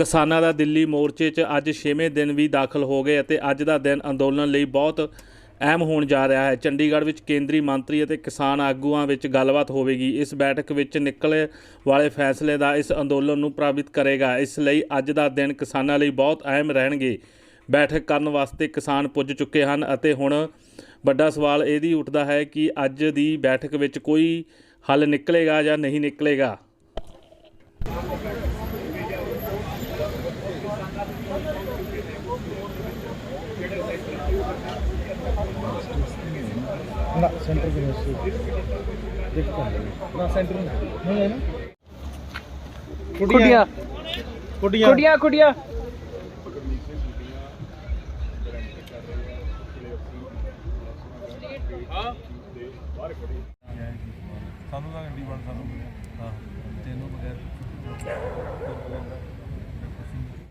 ਕਿਸਾਨਾਂ ਦਾ ਦਿੱਲੀ ਮੋਰਚੇ 'ਚ ਅੱਜ 6ਵੇਂ ਦਿਨ ਵੀ ਦਾਖਲ ਹੋ ਗਏ ਅਤੇ ਅੱਜ ਦਾ ਦਿਨ ਅੰਦੋਲਨ ਲਈ ਬਹੁਤ ਅਹਿਮ ਹੋਣ ਜਾ ਰਿਹਾ ਹੈ। ਚੰਡੀਗੜ੍ਹ ਵਿੱਚ ਕੇਂਦਰੀ ਮੰਤਰੀ ਅਤੇ ਕਿਸਾਨ ਆਗੂਆਂ ਵਿੱਚ ਗੱਲਬਾਤ ਹੋਵੇਗੀ। ਇਸ ਬੈਠਕ ਵਿੱਚ ਨਿਕਲੇ ਵਾਲੇ ਫੈਸਲੇ ਦਾ ਇਸ ਅੰਦੋਲਨ ਨੂੰ ਪ੍ਰਭਾਵਿਤ ਕਰੇਗਾ। ਇਸ ਲਈ ਅੱਜ ਦਾ ਦਿਨ ਕਿਸਾਨਾਂ ਲਈ ਬਹੁਤ ਅਹਿਮ ਰਹਿਣਗੇ। ਬੈਠਕ ਕਰਨ ਵਾਸਤੇ ਕਿਸਾਨ ਪੁੱਜ ਚੁੱਕੇ ਹਨ ਅਤੇ ਹੁਣ ਵੱਡਾ ਸਵਾਲ ਇਹ ਵੀ ਉੱਠਦਾ ਹੈ ਕਿ ਅੱਜ ਦੀ ਬੈਠਕ ਵਿੱਚ ਕੋਈ ਹੱਲ ਨਿਕਲੇਗਾ ਜਾਂ ਨਹੀਂ ਨਿਕਲੇਗਾ। ना सेंटर के नीचे देखता है ना सेंटर में नहीं है ना ਕੁੜੀਆਂ कुड़िया ਕੁੜੀਆਂ ਕੁੜੀਆਂ ਸਾਨੂੰ ਤਾਂ ਗੱਡੀ ਬਣ ਸਾਨੂੰ ਹਾਂ ਤੈਨੂੰ ਬਗੈਰ